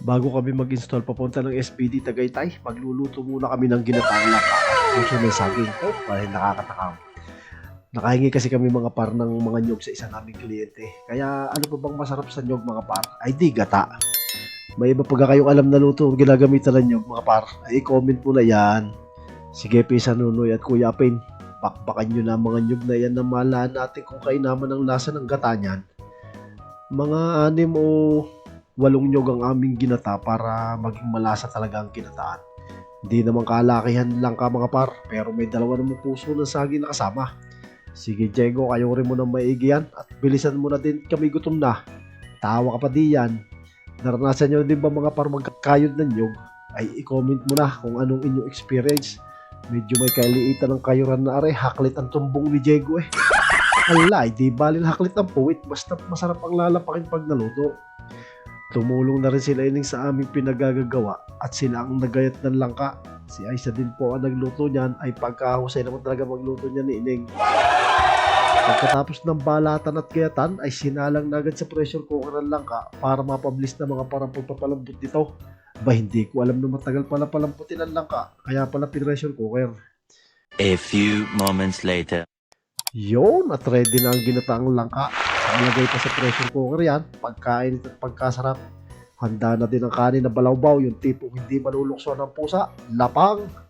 Bago kami mag-install papunta ng SBD Tagaytay, magluluto muna kami ng ginataang. Puso may saging. Oh, parang nakakatakam. Nakahingi kasi kami mga par ng mga nyog sa isa naming kliyente. Kaya ano pa bang masarap sa nyog mga par? Ay di gata. May iba pagka kayong alam na luto ang ginagamitan ng nyog mga par. Ay comment mo na yan. Sige Pisa Nunoy at Kuya Pin. Bakbakan nyo na mga nyog na yan na malahan natin kung kainaman ang lasa ng gata niyan. Mga anim o walong nyog ang aming ginata para maging malasa talaga ang kinataan. Hindi naman kalakihan lang ka mga par, pero may dalawa namang puso ng saging na kasama. Sige Diego, kayo mo ng maigi yan at bilisan mo na din kami gutom na. Tawa ka pa di yan. Naranasan nyo din ba mga par magkakayod ng nyog? Ay i-comment mo na kung anong inyong experience. Medyo may kailiitan ng kayuran na are, haklit ang tumbong ni Diego eh. Ala, di balil haklit ang puwit, basta masarap ang lalapakin pag naluto. Tumulong na rin sila ining sa aming pinagagagawa at sila ang nagayat ng langka. Si Aisa din po ang nagluto niyan ay pagkahusay naman talaga magluto niya ni Ining. Pagkatapos ng balatan at gayatan ay sinalang na agad sa pressure cooker ng langka para mapablis na mga parang pagpapalambot nito. Ba hindi ko alam na matagal pala palamputin ang langka kaya pala pressure cooker. A few moments later. Yun, at ready na ang ginataang langka. Ilagay pa sa pressure cooker yan, pagkain at pagkasarap. Handa na din ang kanin na balawbaw, yung tipong hindi malulukso ng pusa, lapang.